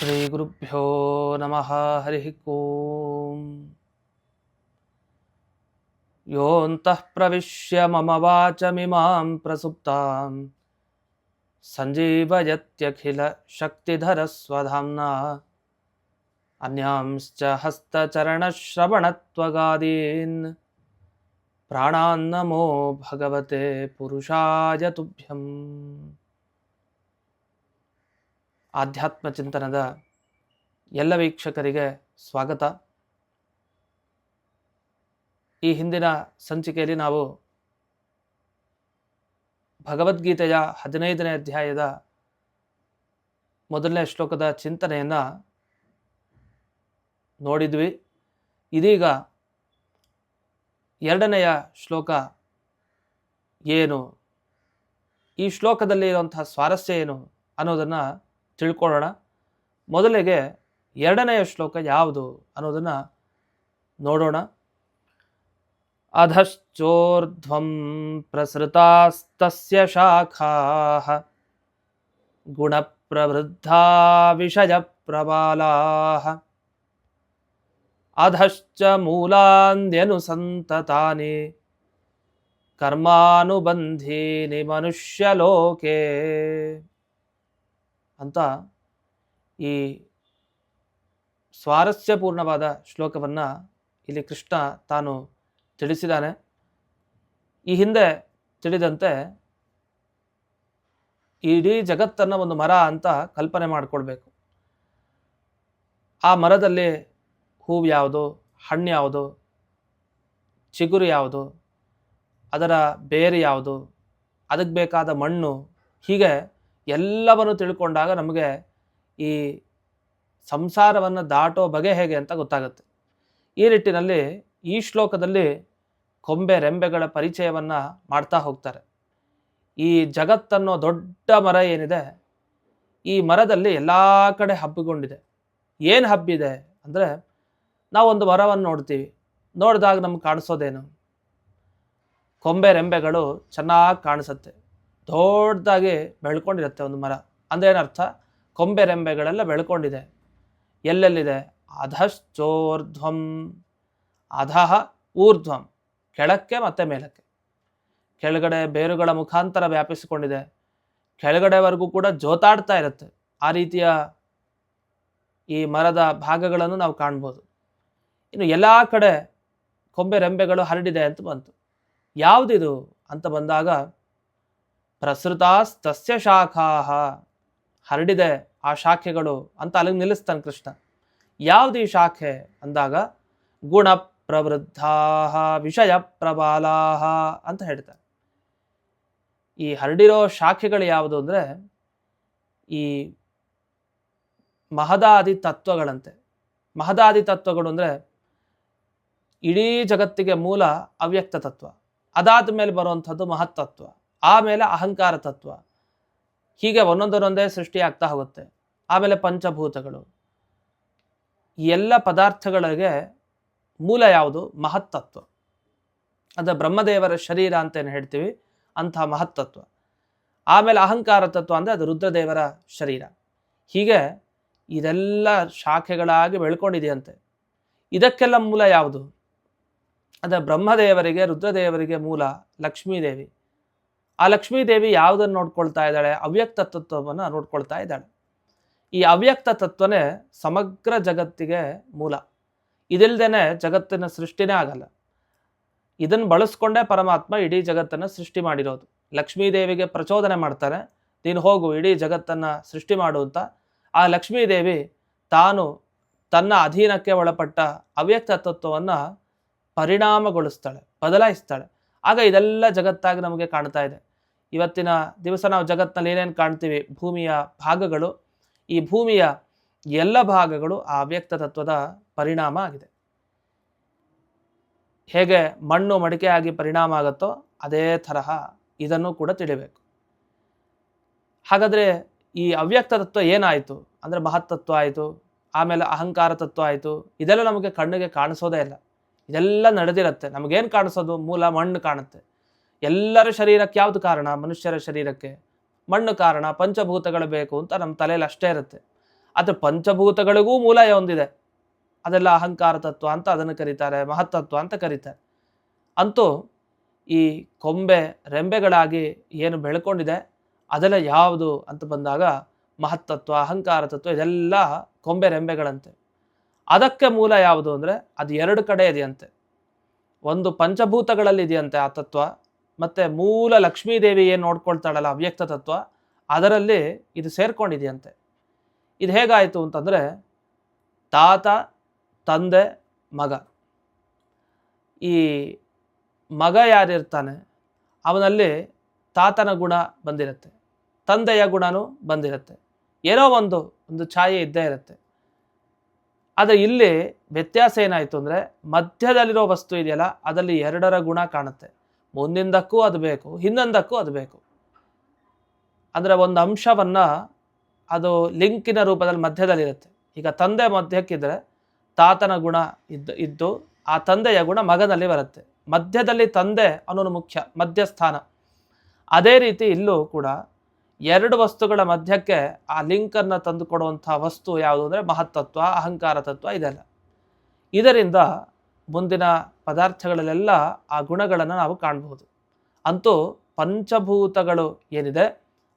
श्रीगुरुभ्यो नमः, हरिः ॐ योऽन्तः प्रविश्य मम वाचमिमां प्रसुप्तां सञ्जीवयत्यखिलशक्तिधरस्वधाम्ना। अन्यांश्च हस्तचरणश्रवणत्वगादीन्। प्राणान्नमो भगवते पुरुषाय तुभ्यम्। ಆಧ್ಯಾತ್ಮ ಚಿಂತನದ ಎಲ್ಲ ವೀಕ್ಷಕರಿಗೆ ಸ್ವಾಗತ. ಈ ಹಿಂದಿನ ಸಂಚಿಕೆಯಲ್ಲಿ ನಾವು ಭಗವದ್ಗೀತೆಯ ಹದಿನೈದನೇ ಅಧ್ಯಾಯದ ಮೊದಲನೇ ಶ್ಲೋಕದ ಚಿಂತನೆಯನ್ನು ನೋಡಿದ್ವಿ. ಇದೀಗ ಎರಡನೆಯ ಶ್ಲೋಕ ಏನು? ಈ ಶ್ಲೋಕದಲ್ಲಿ ಇರುವಂತಹ ಸ್ವಾರಸ್ಯ ಏನು ಅನ್ನೋದನ್ನು ತಿಳ್ಕೊಳ್ಳೋಣ. ಮೊದಲಿಗೆ ಎರಡನೆಯ ಶ್ಲೋಕ ಯಾವುದು ಅನ್ನೋದನ್ನು ನೋಡೋಣ. ಅಧಶ್ಚೋರ್ಧ್ವಂ ಪ್ರಸೃತಾಸ್ತಸ್ಯ ಶಾಖಾ ಗುಣಪ್ರವೃದ್ಧಾ ವಿಷಯ ಪ್ರಬಾಲಾ ಅಧಶ್ಚ ಮೂಲಾನ್ಯನುಸಂತತಾನಿ ಕರ್ಮಾನುಬಂಧೀನಿ ಮನುಷ್ಯಲೋಕೆ ಅಂತ ಈ ಸ್ವಾರಸ್ಯಪೂರ್ಣವಾದ ಶ್ಲೋಕವನ್ನು ಇಲ್ಲಿ ಕೃಷ್ಣ ತಾನು ತಿಳಿಸಿದ್ದಾನೆ. ಈ ಹಿಂದೆ ತಿಳಿದಂತೆ ಇಡೀ ಜಗತ್ತನ್ನು ಒಂದು ಮರ ಅಂತ ಕಲ್ಪನೆ ಮಾಡಿಕೊಳ್ಬೇಕು ಆ ಮರದಲ್ಲಿ ಹೂವು ಯಾವುದು, ಹಣ್ಣು ಯಾವುದು, ಚಿಗುರು ಯಾವುದು, ಅದರ ಬೇರು ಯಾವುದು, ಅದಕ್ಕೆ ಬೇಕಾದ ಮಣ್ಣು ಹೀಗೆ ಎಲ್ಲವನ್ನು ತಿಳ್ಕೊಂಡಾಗ ನಮಗೆ ಈ ಸಂಸಾರವನ್ನು ದಾಟೋ ಬಗೆ ಹೇಗೆ ಅಂತ ಗೊತ್ತಾಗುತ್ತೆ. ಈ ನಿಟ್ಟಿನಲ್ಲಿ ಈ ಶ್ಲೋಕದಲ್ಲಿ ಕೊಂಬೆ ರೆಂಬೆಗಳ ಪರಿಚಯವನ್ನು ಮಾಡ್ತಾ ಹೋಗ್ತಾರೆ. ಈ ಜಗತ್ತನ್ನೋ ದೊಡ್ಡ ಮರ ಏನಿದೆ, ಈ ಮರದಲ್ಲಿ ಎಲ್ಲ ಕಡೆ ಹಬ್ಬಿಕೊಂಡಿದೆ. ಏನು ಹಬ್ಬಿದೆ ಅಂದರೆ ನಾವೊಂದು ಮರವನ್ನು ನೋಡ್ತೀವಿ, ನೋಡಿದಾಗ ನಮ್ಗೆ ಕಾಣಿಸೋದೇನು? ಕೊಂಬೆ ರೆಂಬೆಗಳು ಚೆನ್ನಾಗಿ ಕಾಣಿಸುತ್ತೆ. ದೊಡ್ಡದಾಗಿ ಬೆಳ್ಕೊಂಡಿರುತ್ತೆ ಒಂದು ಮರ. ಅಂದ್ರೆ ಏನರ್ಥ? ಕೊಂಬೆ ರೆಂಬೆಗಳೆಲ್ಲ ಬೆಳ್ಕೊಂಡಿದೆ. ಎಲ್ಲೆಲ್ಲಿದೆ? ಅಧಶ್ಚೋರ್ಧ್ವಂ. ಅಧಃ ಊರ್ಧ್ವಂ. ಕೆಳಕ್ಕೆ ಮತ್ತೆ ಮೇಲಕ್ಕೆ. ಕೆಳಗಡೆ ಬೇರುಗಳ ಮುಖಾಂತರ ವ್ಯಾಪಿಸಿಕೊಂಡಿದೆ. ಕೆಳಗಡೆವರೆಗೂ ಕೂಡ ಜೋತಾಡ್ತಾ ಇರುತ್ತೆ. ಆ ರೀತಿಯ ಈ ಮರದ ಭಾಗಗಳನ್ನು ನಾವು ಕಾಣ್ಬೋದು. ಇನ್ನು ಎಲ್ಲ ಕಡೆ ಕೊಂಬೆ ರೆಂಬೆಗಳು ಹರಡಿದೆ ಅಂತ ಬಂತು. ಯಾವುದಿದು ಅಂತ ಬಂದಾಗ ಪ್ರಸೃತಾಸ್ತಸ್ಯ ಶಾಖಾಹ. ಹರಡಿದೆ ಆ ಶಾಖೆಗಳು ಅಂತ ಅಲ್ಲಿಗೆ ನಿಲ್ಲಿಸ್ತಾನೆ ಕೃಷ್ಣ. ಯಾವುದು ಈ ಶಾಖೆ? ಅಂದಾಗ ಗುಣ ಪ್ರವೃದ್ಧಾ ವಿಷಯ ಪ್ರಬಾಲಾಹ ಅಂತ ಹೇಳ್ತಾರೆ. ಈ ಹರಡಿರೋ ಶಾಖೆಗಳು ಯಾವುದು ಅಂದರೆ ಈ ಮಹದಾದಿ ತತ್ವಗಳಂತೆ. ಮಹದಾದಿ ತತ್ವಗಳು ಅಂದರೆ ಇಡೀ ಜಗತ್ತಿಗೆ ಮೂಲ ಅವ್ಯಕ್ತ ತತ್ವ. ಅದಾದ ಮೇಲೆ ಬರುವಂಥದ್ದು ಮಹತ್ತತ್ವ ಆಮೇಲೆ ಅಹಂಕಾರ ತತ್ವ. ಹೀಗೆ ಒಂದೊಂದರೊಂದೇ ಸೃಷ್ಟಿಯಾಗ್ತಾ ಹೋಗುತ್ತೆ. ಆಮೇಲೆ ಪಂಚಭೂತಗಳು. ಎಲ್ಲ ಪದಾರ್ಥಗಳಿಗೆ ಮೂಲ ಯಾವುದು? ಮಹತ್ತತ್ವ. ಅದು ಬ್ರಹ್ಮದೇವರ ಶರೀರ ಅಂತ ಏನು ಹೇಳ್ತೀವಿ? ಅಂತಹ ಮಹತ್ತತ್ವ. ಆಮೇಲೆ ಅಹಂಕಾರ ತತ್ವ ಅಂದರೆ ಅದು ರುದ್ರದೇವರ ಶರೀರ. ಹೀಗೆ ಇದೆಲ್ಲ ಶಾಖೆಗಳಾಗಿ ಬೆಳ್ಕೊಂಡಿದೆಯಂತೆ. ಇದಕ್ಕೆಲ್ಲ ಮೂಲ ಯಾವುದು? ಅಂದರೆ ಬ್ರಹ್ಮದೇವರಿಗೆ, ರುದ್ರದೇವರಿಗೆ ಮೂಲ ಲಕ್ಷ್ಮೀದೇವಿ. ಆ ಲಕ್ಷ್ಮೀದೇವಿ ಯಾವುದನ್ನು ನೋಡ್ಕೊಳ್ತಾ ಇದ್ದಾಳೆ? ಅವ್ಯಕ್ತ ತತ್ವವನ್ನು ನೋಡ್ಕೊಳ್ತಾ ಇದ್ದಾಳೆ. ಈ ಅವ್ಯಕ್ತ ತತ್ವನೇ ಸಮಗ್ರ ಜಗತ್ತಿಗೆ ಮೂಲ. ಇದಿಲ್ದೇನೆ ಜಗತ್ತಿನ ಸೃಷ್ಟಿನೇ ಆಗಲ್ಲ. ಇದನ್ನು ಬಳಸ್ಕೊಂಡೇ ಪರಮಾತ್ಮ ಇಡೀ ಜಗತ್ತನ್ನು ಸೃಷ್ಟಿ ಮಾಡಿರೋದು. ಲಕ್ಷ್ಮೀದೇವಿಗೆ ಪ್ರಚೋದನೆ ಮಾಡ್ತಾರೆ. ನೀನು ಹೋಗು, ಇಡೀ ಜಗತ್ತನ್ನು ಸೃಷ್ಟಿ ಮಾಡು ಅಂತ. ಆ ಲಕ್ಷ್ಮೀದೇವಿ ತಾನು ತನ್ನ ಅಧೀನಕ್ಕೆ ಒಳಪಟ್ಟ ಅವ್ಯಕ್ತ ತತ್ವವನ್ನು ಪರಿಣಾಮಗೊಳಿಸ್ತಾಳೆ, ಬದಲಾಯಿಸ್ತಾಳೆ. ಆಗ ಇದೆಲ್ಲ ಜಗತ್ತಾಗಿ ನಮಗೆ ಕಾಣ್ತಾ ಇದೆ. ಇವತ್ತಿನ ದಿವಸ ನಾವು ಜಗತ್ತಿನಲ್ಲಿ ಏನೇನು ಕಾಣ್ತೀವಿ? ಭೂಮಿಯ ಭಾಗಗಳು. ಈ ಭೂಮಿಯ ಎಲ್ಲ ಭಾಗಗಳು ಆ ಅವ್ಯಕ್ತ ತತ್ವದ ಪರಿಣಾಮ ಆಗಿದೆ. ಹೇಗೆ ಮಣ್ಣು ಮಡಿಕೆಯಾಗಿ ಪರಿಣಾಮ ಆಗುತ್ತೋ ಅದೇ ತರಹ ಇದನ್ನು ಕೂಡ ತಿಳಿಬೇಕು. ಹಾಗಾದರೆ ಈ ಅವ್ಯಕ್ತ ತತ್ವ ಏನಾಯಿತು? ಅಂದರೆ ಮಹತ್ತತ್ವ ಆಯಿತು, ಆಮೇಲೆ ಅಹಂಕಾರ ತತ್ವ ಆಯಿತು, ಇದೆಲ್ಲ ನಮಗೆ ಕಣ್ಣಿಗೆ ಕಾಣಿಸೋದೇ ಇಲ್ಲ. ಇದೆಲ್ಲ ನಡೆದಿರುತ್ತೆ. ನಮಗೇನು ಕಾಣಿಸೋದು? ಮೂಲ ಮಣ್ಣು ಕಾಣುತ್ತೆ. ಎಲ್ಲರ ಶರೀರಕ್ಕೆ ಯಾವುದು ಕಾರಣ? ಮನುಷ್ಯರ ಶರೀರಕ್ಕೆ ಮಣ್ಣು ಕಾರಣ? ಪಂಚಭೂತಗಳು ಬೇಕು ಅಂತ ನಮ್ಮ ತಲೆಯಲ್ಲಿ ಅಷ್ಟೇ ಇರುತ್ತೆ. ಆದರೆ ಪಂಚಭೂತಗಳಿಗೂ ಮೂಲ ಒಂದಿದೆ. ಅದೆಲ್ಲ ಅಹಂಕಾರ ತತ್ವ ಅಂತ ಅದನ್ನು ಕರೀತಾರೆ, ಮಹತ್ತತ್ವ ಅಂತ ಕರೀತಾರೆ. ಅಂತೂ ಈ ಕೊಂಬೆ ರೆಂಬೆಗಳಾಗಿ ಏನು ಬೆಳ್ಕೊಂಡಿದೆ, ಅದೆಲ್ಲ ಯಾವುದು ಅಂತ ಬಂದಾಗ ಮಹತ್ತತ್ವ, ಅಹಂಕಾರ ತತ್ವ ಇದೆಲ್ಲ ಕೊಂಬೆ ರೆಂಬೆಗಳಂತೆ. ಅದಕ್ಕೆ ಮೂಲ ಯಾವುದು ಅಂದರೆ ಅದು ಎರಡು ಕಡೆ ಇದೆಯಂತೆ. ಒಂದು ಪಂಚಭೂತಗಳಲ್ಲಿ ಇದೆಯಂತೆ ಆ ತತ್ವ ಮತ್ತು ಮೂಲ ಲಕ್ಷ್ಮೀದೇವಿ ಏನು ನೋಡ್ಕೊಳ್ತಾಳಲ್ಲ ಅವ್ಯಕ್ತ ತತ್ವ, ಅದರಲ್ಲಿ ಇದು ಸೇರ್ಕೊಂಡಿದೆಯಂತೆ. ಇದು ಹೇಗಾಯಿತು ಅಂತಂದರೆ ತಾತ, ತಂದೆ, ಮಗ. ಈ ಮಗ ಯಾರಿರ್ತಾನೆ, ಅವನಲ್ಲಿ ತಾತನ ಗುಣ ಬಂದಿರುತ್ತೆ, ತಂದೆಯ ಗುಣನೂ ಬಂದಿರುತ್ತೆ. ಏನೋ ಒಂದು ಒಂದು ಛಾಯೆ ಇದ್ದೇ ಇರುತ್ತೆ. ಆದರೆ ಇಲ್ಲಿ ವ್ಯತ್ಯಾಸ ಏನಾಯಿತು ಅಂದರೆ ಮಧ್ಯದಲ್ಲಿರೋ ವಸ್ತು ಇದೆಯಲ್ಲ, ಅದರಲ್ಲಿ ಎರಡರ ಗುಣ ಕಾಣುತ್ತೆ. ಮುಂದಿಂದಕ್ಕೂ ಅದು ಬೇಕು ಹಿಂದೊಂದಕ್ಕೂ ಅದು ಬೇಕು. ಅಂದರೆ ಒಂದು ಅಂಶವನ್ನು ಅದು ಲಿಂಕಿನ ರೂಪದಲ್ಲಿ ಮಧ್ಯದಲ್ಲಿರುತ್ತೆ. ಈಗ ತಂದೆ ಮಧ್ಯಕ್ಕಿದ್ರೆ ತಾತನ ಗುಣ ಇದ್ದು ಇದ್ದು ಆ ತಂದೆಯ ಗುಣ ಮಗನಲ್ಲಿ ಬರುತ್ತೆ. ಮಧ್ಯದಲ್ಲಿ ತಂದೆ ಅನ್ನೋದು ಮುಖ್ಯ, ಮಧ್ಯಸ್ಥಾನ. ಅದೇ ರೀತಿ ಇಲ್ಲೂ ಕೂಡ ಎರಡು ವಸ್ತುಗಳ ಮಧ್ಯಕ್ಕೆ ಆ ಲಿಂಕನ್ನು ತಂದುಕೊಡುವಂಥ ವಸ್ತು ಯಾವುದು ಅಂದರೆ ಮಹತ್ತತ್ವ, ಅಹಂಕಾರ ತತ್ವ ಇದೆಲ್ಲ. ಇದರಿಂದ ಮುಂದಿನ ಪದಾರ್ಥಗಳಲ್ಲೆಲ್ಲ ಆ ಗುಣಗಳನ್ನು ನಾವು ಕಾಣಬಹುದು ಅಂತೂ ಪಂಚಭೂತಗಳು ಏನಿದೆ,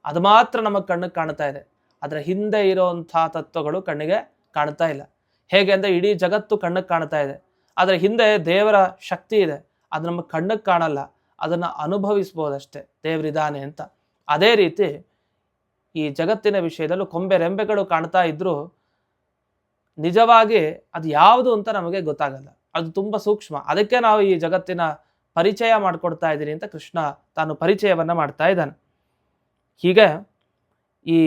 ಅದು ಮಾತ್ರ ನಮ್ಮ ಕಣ್ಣಿಗೆ ಕಾಣ್ತಾ ಇದೆ. ಅದರ ಹಿಂದೆ ಇರೋಂಥ ತತ್ವಗಳು ಕಣ್ಣಿಗೆ ಕಾಣ್ತಾ ಇಲ್ಲ. ಹೇಗೆ ಅಂದರೆ ಇಡೀ ಜಗತ್ತು ಕಣ್ಣಿಗೆ ಕಾಣ್ತಾ ಇದೆ. ಅದರ ಹಿಂದೆ ದೇವರ ಶಕ್ತಿ ಇದೆ, ಅದು ನಮ್ಮ ಕಣ್ಣಿಗೆ ಕಾಣಲ್ಲ, ಅದನ್ನು ಅನುಭವಿಸ್ಬೋದಷ್ಟೇ, ದೇವರಿದ್ದಾನೆ ಅಂತ. ಅದೇ ರೀತಿ ಈ ಜಗತ್ತಿನ ವಿಷಯದಲ್ಲೂ ಕೊಂಬೆ ರೆಂಬೆಗಳು ಕಾಣ್ತಾ ಇದ್ದರೂ ನಿಜವಾಗಿ ಅದು ಯಾವುದು ಅಂತ ನಮಗೆ ಗೊತ್ತಾಗಲ್ಲ. ಅದು ತುಂಬ ಸೂಕ್ಷ್ಮ. ಅದಕ್ಕೆ ನಾವು ಈ ಜಗತ್ತಿನ ಪರಿಚಯ ಮಾಡಿಕೊಡ್ತಾ ಇದ್ದೀನಿ ಅಂತ ಕೃಷ್ಣ ತಾನು ಪರಿಚಯವನ್ನು ಮಾಡ್ತಾ ಇದ್ದಾನೆ. ಹೀಗೆ ಈ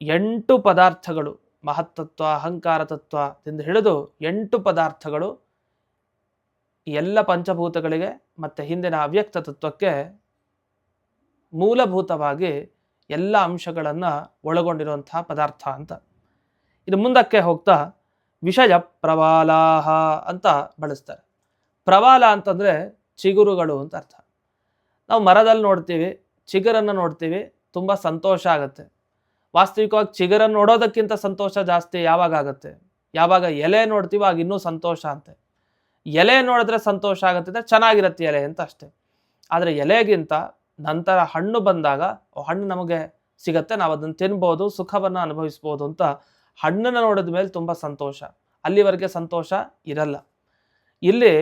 ಎಂಟು ಪದಾರ್ಥಗಳು, ಮಹತ್ತತ್ವ, ಅಹಂಕಾರ ತತ್ವದಿಂದ ಹಿಡಿದು ಎಂಟು ಪದಾರ್ಥಗಳು ಎಲ್ಲ ಪಂಚಭೂತಗಳಿಗೆ ಮತ್ತು ಹಿಂದಿನ ಅವ್ಯಕ್ತ ತತ್ವಕ್ಕೆ ಮೂಲಭೂತವಾಗಿ ಎಲ್ಲ ಅಂಶಗಳನ್ನು ಒಳಗೊಂಡಿರುವಂತಹ ಪದಾರ್ಥ ಅಂತ. ಇದು ಮುಂದಕ್ಕೆ ಹೋಗ್ತಾ ವಿಷಯ ಪ್ರವಾಲಾಹ ಅಂತ ಬಳಸ್ತಾರೆ. ಪ್ರವಾಲ ಅಂತಂದರೆ ಚಿಗುರುಗಳು ಅಂತ ಅರ್ಥ. ನಾವು ಮರದಲ್ಲಿ ನೋಡ್ತೀವಿ, ಚಿಗುರನ್ನು ನೋಡ್ತೀವಿ, ತುಂಬ ಸಂತೋಷ ಆಗುತ್ತೆ. ವಾಸ್ತವಿಕವಾಗಿ ಚಿಗುರನ್ನು ನೋಡೋದಕ್ಕಿಂತ ಸಂತೋಷ ಜಾಸ್ತಿ ಯಾವಾಗ ಆಗುತ್ತೆ? ಯಾವಾಗ ಎಲೆ ನೋಡ್ತೀವಿ ಆಗ ಇನ್ನೂ ಸಂತೋಷ ಅಂತೆ. ಎಲೆ ನೋಡಿದ್ರೆ ಸಂತೋಷ ಆಗುತ್ತೆ ಅಂದರೆ ಚೆನ್ನಾಗಿರುತ್ತೆ ಎಲೆ ಅಂತ ಅಷ್ಟೇ. ಆದರೆ ಎಲೆಗಿಂತ ನಂತರ ಹಣ್ಣು ಬಂದಾಗ ಹಣ್ಣು ನಮಗೆ ಸಿಗತ್ತೆ ನಾವು ಅದನ್ನು ತಿನ್ಬೋದು, ಸುಖವನ್ನು ಅನುಭವಿಸ್ಬೋದು ಅಂತ ಹಣ್ಣನ್ನು ನೋಡಿದ ಮೇಲೆ ತುಂಬ ಸಂತೋಷ. ಅಲ್ಲಿವರೆಗೆ ಸಂತೋಷ ಇರಲ್ಲ. ಇಲ್ಲಿ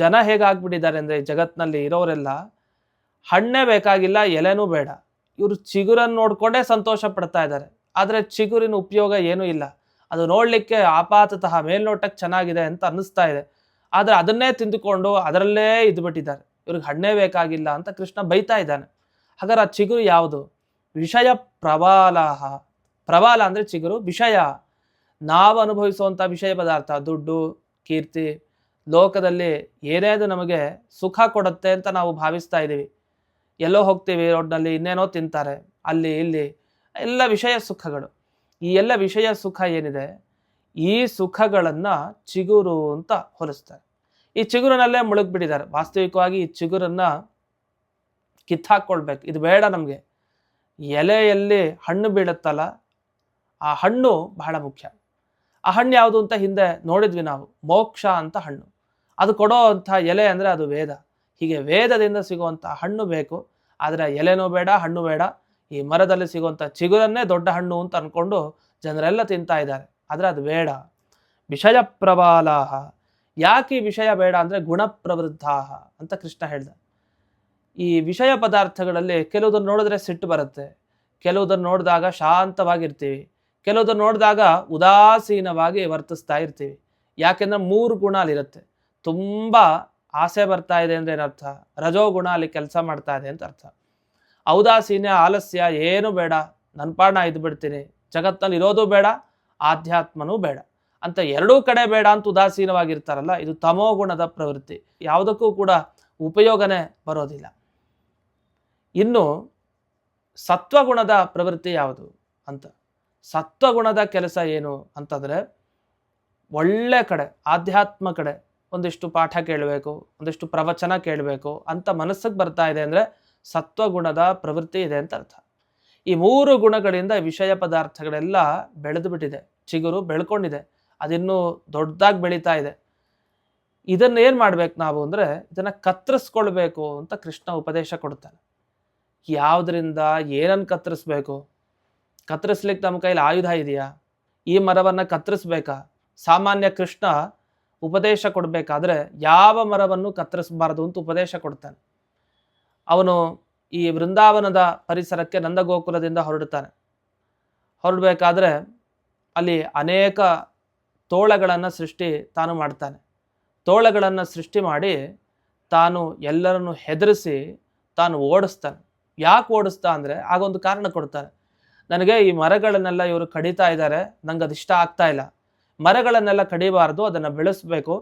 ಜನ ಹೇಗಾಗ್ಬಿಟ್ಟಿದ್ದಾರೆ ಅಂದರೆ ಜಗತ್ತಿನಲ್ಲಿ ಇರೋರೆಲ್ಲ, ಹಣ್ಣೇ ಬೇಕಾಗಿಲ್ಲ, ಎಲೆನೂ ಬೇಡ. ಇವರು ಚಿಗುರನ್ನು ನೋಡಿಕೊಂಡೇ ಸಂತೋಷ ಪಡ್ತಾ ಇದ್ದಾರೆ. ಆದರೆ ಚಿಗುರಿನ ಉಪಯೋಗ ಏನೂ ಇಲ್ಲ. ಅದು ನೋಡಲಿಕ್ಕೆ ಆಪಾತತಃ ಮೇಲ್ನೋಟಕ್ಕೆ ಚೆನ್ನಾಗಿದೆ ಅಂತ ಅನ್ನಿಸ್ತಾ ಇದೆ. ಆದರೆ ಅದನ್ನೇ ತಿಂದುಕೊಂಡು ಅದರಲ್ಲೇ ಇದ್ಬಿಟ್ಟಿದ್ದಾರೆ. ಇವ್ರಿಗೆ ಹಣ್ಣೇ ಬೇಕಾಗಿಲ್ಲ ಅಂತ ಕೃಷ್ಣ ಬೈತಾ ಇದ್ದಾನೆ. ಹಾಗಾದ್ರೆ ಆ ಚಿಗುರು ಯಾವುದು? ವಿಷಯ ಪ್ರಬಾಲಾಹ. ಪ್ರಬಾಲ ಅಂದರೆ ಚಿಗುರು, ವಿಷಯ. ನಾವು ಅನುಭವಿಸುವಂಥ ವಿಷಯ ಪದಾರ್ಥ, ದುಡ್ಡು, ಕೀರ್ತಿ, ಲೋಕದಲ್ಲಿ ಏನೇ ಅದು ನಮಗೆ ಸುಖ ಕೊಡುತ್ತೆ ಅಂತ ನಾವು ಭಾವಿಸ್ತಾ ಇದ್ದೀವಿ. ಎಲ್ಲೋ ಹೋಗ್ತೀವಿ ರೋಡ್ನಲ್ಲಿ, ಇನ್ನೇನೋ ತಿಂತಾರೆ, ಅಲ್ಲಿ, ಇಲ್ಲಿ, ಎಲ್ಲ ವಿಷಯ ಸುಖಗಳು. ಈ ಎಲ್ಲ ವಿಷಯ ಸುಖ ಏನಿದೆ? ಈ ಸುಖಗಳನ್ನು ಚಿಗುರು ಅಂತ ಹೋಲಿಸ್ತಾರೆ. ಈ ಚಿಗುರನಲ್ಲೇ ಮುಳುಗ್ಬಿಟ್ಟಿದ್ದಾರೆ. ವಾಸ್ತವಿಕವಾಗಿ ಈ ಚಿಗುರನ್ನ ಕಿತ್ತಾಕ್ಕೊಳ್ಬೇಕು. ಇದು ಬೇಡ ನಮಗೆ. ಎಲೆಯಲ್ಲಿ ಹಣ್ಣು ಬೀಳುತ್ತಲ್ಲ ಆ ಹಣ್ಣು ಬಹಳ ಮುಖ್ಯ. ಆ ಹಣ್ಣು ಯಾವುದು ಅಂತ ಹಿಂದೆ ನೋಡಿದ್ವಿ ನಾವು. ಮೋಕ್ಷ ಅಂತ ಹಣ್ಣು. ಅದು ಕೊಡೋ ಅಂಥ ಎಲೆ ಅಂದರೆ ಅದು ವೇದ. ಹೀಗೆ ವೇದದಿಂದ ಸಿಗುವಂಥ ಹಣ್ಣು ಬೇಕು. ಆದರೆ ಎಲೆನೂ ಬೇಡ, ಹಣ್ಣು ಬೇಡ. ಈ ಮರದಲ್ಲಿ ಸಿಗುವಂಥ ಚಿಗುರನ್ನೇ ದೊಡ್ಡ ಹಣ್ಣು ಅಂತ ಅಂದ್ಕೊಂಡು ಜನರೆಲ್ಲ ತಿಂತಾ ಇದ್ದಾರೆ. ಆದರೆ ಅದು ಬೇಡ. ವಿಷಯ ಪ್ರಬಾಲಾಹ. ಯಾಕೆ ವಿಷಯ ಬೇಡ ಅಂದರೆ ಗುಣಪ್ರವೃದ್ಧಾಹ ಅಂತ ಕೃಷ್ಣ ಹೇಳ್ದ. ಈ ವಿಷಯ ಪದಾರ್ಥಗಳಲ್ಲಿ ಕೆಲವುದನ್ನು ನೋಡಿದ್ರೆ ಸಿಟ್ಟು ಬರುತ್ತೆ. ಕೆಲವುದನ್ನು ನೋಡಿದಾಗ ಶಾಂತವಾಗಿರ್ತೀವಿ. ಕೆಲವುದನ್ನು ನೋಡಿದಾಗ ಉದಾಸೀನವಾಗಿ ವರ್ತಿಸ್ತಾ ಇರ್ತೀವಿ. ಯಾಕೆಂದ್ರೆ ಮೂರು ಗುಣ ಅಲ್ಲಿರುತ್ತೆ ತುಂಬ ಆಸೆ ಬರ್ತಾ ಇದೆ ಅಂದರೆ ಏನರ್ಥ? ರಜೋಗುಣ ಅಲ್ಲಿ ಕೆಲಸ ಮಾಡ್ತಾ ಇದೆ ಅಂತ ಅರ್ಥ. ಔದಾಸೀನ್ಯ ಆಲಸ್ಯ ಏನು ಬೇಡ. ನನ್ನ ಪಾಡ ಇದ್ಬಿಡ್ತೀನಿ ಬಿಡ್ತೀನಿ. ಜಗತ್ತಿನಲ್ಲಿ ಇರೋದು ಬೇಡ, ಆಧ್ಯಾತ್ಮನೂ ಬೇಡ. ಅಂತ ಎರಡೂ ಕಡೆ ಬೇಡ ಅಂತ ಉದಾಸೀನವಾಗಿರ್ತಾರಲ್ಲ, ಇದು ತಮೋ ಗುಣದ ಪ್ರವೃತ್ತಿ. ಯಾವುದಕ್ಕೂ ಕೂಡ ಉಪಯೋಗನೇ ಬರೋದಿಲ್ಲ. ಇನ್ನು ಸತ್ವಗುಣದ ಪ್ರವೃತ್ತಿ ಯಾವುದು ಅಂತ? ಸತ್ವಗುಣದ ಕೆಲಸ ಏನು ಅಂತಂದರೆ ಒಳ್ಳೆ ಕಡೆ, ಆಧ್ಯಾತ್ಮ ಕಡೆ ಒಂದಿಷ್ಟು ಪಾಠ ಕೇಳಬೇಕು, ಒಂದಿಷ್ಟು ಪ್ರವಚನ ಕೇಳಬೇಕು ಅಂತ ಮನಸ್ಸಿಗೆ ಬರ್ತಾ ಇದೆ ಅಂದರೆ ಸತ್ವಗುಣದ ಪ್ರವೃತ್ತಿ ಇದೆ ಅಂತ ಅರ್ಥ. ಈ ಮೂರು ಗುಣಗಳಿಂದ ವಿಷಯ ಪದಾರ್ಥಗಳೆಲ್ಲ ಬೆಳೆದು ಬಿಟ್ಟಿದೆ ಚಿಗುರು ಬೆಳ್ಕೊಂಡಿದೆ, ಅದಿನ್ನೂ ದೊಡ್ಡದಾಗಿ ಬೆಳೀತಾ ಇದೆ. ಇದನ್ನ ಏನ್ ಮಾಡ್ಬೇಕು ನಾವು ಅಂದ್ರೆ ಇದನ್ನ ಕತ್ತರಿಸ್ಕೊಳ್ಬೇಕು ಅಂತ ಕೃಷ್ಣ ಉಪದೇಶ ಕೊಡ್ತಾನೆ. ಯಾವುದರಿಂದ ಏನನ್ನ ಕತ್ತರಿಸ್ಬೇಕು? ಕತ್ತರಿಸ್ಲಿಕ್ಕೆ ನಮ್ಮ ಕೈಲಿ ಆಯುಧ ಇದೆಯಾ? ಈ ಮರವನ್ನು ಕತ್ತರಿಸ್ಬೇಕಾ? ಸಾಮಾನ್ಯ ಕೃಷ್ಣ ಉಪದೇಶ ಕೊಡಬೇಕಾದ್ರೆ ಯಾವ ಮರವನ್ನು ಕತ್ತರಿಸಬಾರದು ಅಂತ ಉಪದೇಶ ಕೊಡ್ತಾನೆ. ಅವನು ಈ ವೃಂದಾವನದ ಪರಿಸರಕ್ಕೆ ನಂದಗೋಕುಲದಿಂದ ಹೊರಡ್ತಾನೆ ಹೊರಡಬೇಕಾದ್ರೆ ಅಲ್ಲಿ ಅನೇಕ ತೋಳಗಳನ್ನು ಸೃಷ್ಟಿ ತಾನು ಮಾಡ್ತಾನೆ. ತೋಳಗಳನ್ನು ಸೃಷ್ಟಿ ಮಾಡಿ ತಾನು ಎಲ್ಲರನ್ನು ಹೆದರಿಸಿ ತಾನು ಓಡಿಸ್ತಾನೆ. ಯಾಕೆ ಓಡಿಸ್ತಾ ಅಂದರೆ ಆಗೊಂದು ಕಾರಣ ಕೊಡ್ತಾನೆ. ನನಗೆ ಈ ಮರಗಳನ್ನೆಲ್ಲ ಇವರು ಕಡಿತಾ ಇದ್ದಾರೆ, ನಂಗೆ ಅದು ಇಷ್ಟ ಆಗ್ತಾ ಇಲ್ಲ. ಮರಗಳನ್ನೆಲ್ಲ ಕಡಿಬಾರ್ದು, ಅದನ್ನು ಬೆಳೆಸಬೇಕು.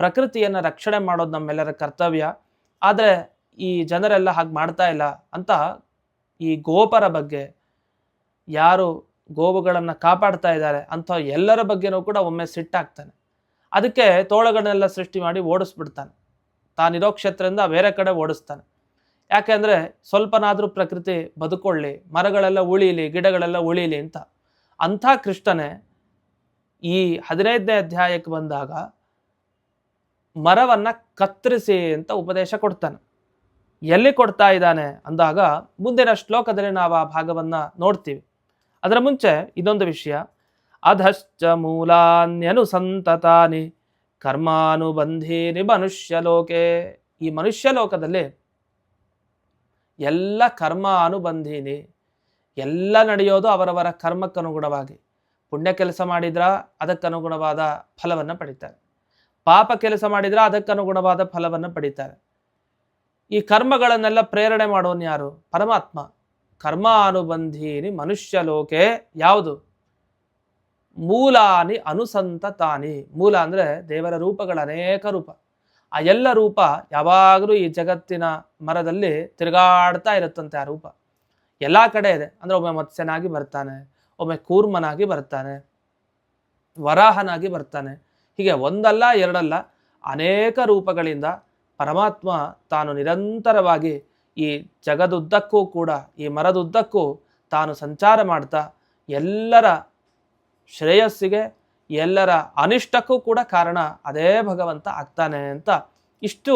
ಪ್ರಕೃತಿಯನ್ನು ರಕ್ಷಣೆ ಮಾಡೋದು ನಮ್ಮೆಲ್ಲರ ಕರ್ತವ್ಯ. ಆದರೆ ಈ ಜನರೆಲ್ಲ ಹಾಗೆ ಮಾಡ್ತಾ ಇಲ್ಲ ಅಂತ ಈ ಗೋಪರ ಬಗ್ಗೆ ಯಾರು ಗೋವುಗಳನ್ನು ಕಾಪಾಡ್ತಾ ಇದ್ದಾರೆ ಅಂತ ಎಲ್ಲರ ಬಗ್ಗೆನೂ ಕೂಡ ಒಮ್ಮೆ ಸಿಟ್ಟಾಗ್ತಾನೆ. ಅದಕ್ಕೆ ತೋಳಗಳನ್ನೆಲ್ಲ ಸೃಷ್ಟಿ ಮಾಡಿ ಓಡಿಸ್ಬಿಡ್ತಾನೆ. ತಾನಿರೋ ಕ್ಷೇತ್ರದಿಂದ ಬೇರೆ ಕಡೆ ಓಡಿಸ್ತಾನೆ. ಯಾಕೆಂದರೆ ಸ್ವಲ್ಪನಾದರೂ ಪ್ರಕೃತಿ ಬದುಕೊಳ್ಳಿ, ಮರಗಳೆಲ್ಲ ಉಳೀಲಿ, ಗಿಡಗಳೆಲ್ಲ ಉಳೀಲಿ ಅಂತ. ಅಂಥ ಕೃಷ್ಣನೇ ಈ ಹದಿನೈದನೇ ಅಧ್ಯಾಯಕ್ಕೆ ಬಂದಾಗ ಮರವನ್ನ ಕತ್ತರಿಸಿ ಅಂತ ಉಪದೇಶ ಕೊಡ್ತಾನೆ. ಎಲ್ಲಿ ಕೊಡ್ತಾ ಇದ್ದಾನೆ ಅಂದಾಗ ಮುಂದಿನ ಶ್ಲೋಕದಲ್ಲಿ ನಾವು ಆ ಭಾಗವನ್ನ ನೋಡ್ತೀವಿ. ಅದರ ಮುಂಚೆ ಇದೊಂದು ವಿಷಯ. ಅಧಶ್ಚ ಮೂಲಾನ್ಯನುಸಂತತಾನಿ ಕರ್ಮಾನುಬಂಧೀನಿ ಮನುಷ್ಯ ಲೋಕೆ ಈ ಮನುಷ್ಯ ಲೋಕದಲ್ಲಿ ಎಲ್ಲ ಕರ್ಮ ಅನುಬಂಧಿನಿ. ಎಲ್ಲ ನಡೆಯೋದು ಅವರವರ ಕರ್ಮಕ್ಕನುಗುಣವಾಗಿ. ಪುಣ್ಯ ಕೆಲಸ ಮಾಡಿದ್ರ ಅದಕ್ಕನುಗುಣವಾದ ಫಲವನ್ನು ಪಡಿತಾರೆ. ಪಾಪ ಕೆಲಸ ಮಾಡಿದ್ರ ಅದಕ್ಕನುಗುಣವಾದ ಫಲವನ್ನು ಪಡಿತಾರೆ. ಈ ಕರ್ಮಗಳನ್ನೆಲ್ಲ ಪ್ರೇರಣೆ ಮಾಡೋನು ಯಾರು? ಪರಮಾತ್ಮ. ಕರ್ಮ ಅನುಬಂಧೀನಿ ಮನುಷ್ಯ ಲೋಕೆ ಯಾವುದು? ಮೂಲಾನಿ ಅನುಸಂತತಾನಿ. ಮೂಲ ಅಂದ್ರೆ ದೇವರ ರೂಪಗಳ ಅನೇಕ ರೂಪ. ಆ ಎಲ್ಲ ರೂಪ ಯಾವಾಗಲೂ ಈ ಜಗತ್ತಿನ ಮರದಲ್ಲಿ ತಿರುಗಾಡ್ತಾ ಇರುತ್ತಂತೆ ಆ ರೂಪ. ಎಲ್ಲ ಕಡೆ ಇದೆ. ಅಂದ್ರೆ ಒಮ್ಮೆ ಮತ್ಸ್ಯನಾಗಿ ಬರ್ತಾನೆ, ಒಮ್ಮೆ ಕೂರ್ಮನಾಗಿ ಬರ್ತಾನೆ, ವರಾಹನಾಗಿ ಬರ್ತಾನೆ. ಹೀಗೆ ಒಂದಲ್ಲ, ಎರಡಲ್ಲ ಅನೇಕ ರೂಪಗಳಿಂದ ಪರಮಾತ್ಮ ತಾನು ನಿರಂತರವಾಗಿ ಈ ಜಗದುದ್ದಕ್ಕೂ ಕೂಡ, ಈ ಮರದುದ್ದಕ್ಕೂ ತಾನು ಸಂಚಾರ ಮಾಡ್ತಾ ಎಲ್ಲರ ಶ್ರೇಯಸ್ಸಿಗೆ ಎಲ್ಲರ ಅನಿಷ್ಟಕ್ಕೂ ಕೂಡ ಕಾರಣ ಅದೇ ಭಗವಂತ ಆಗ್ತಾನೆ ಅಂತ ಇಷ್ಟು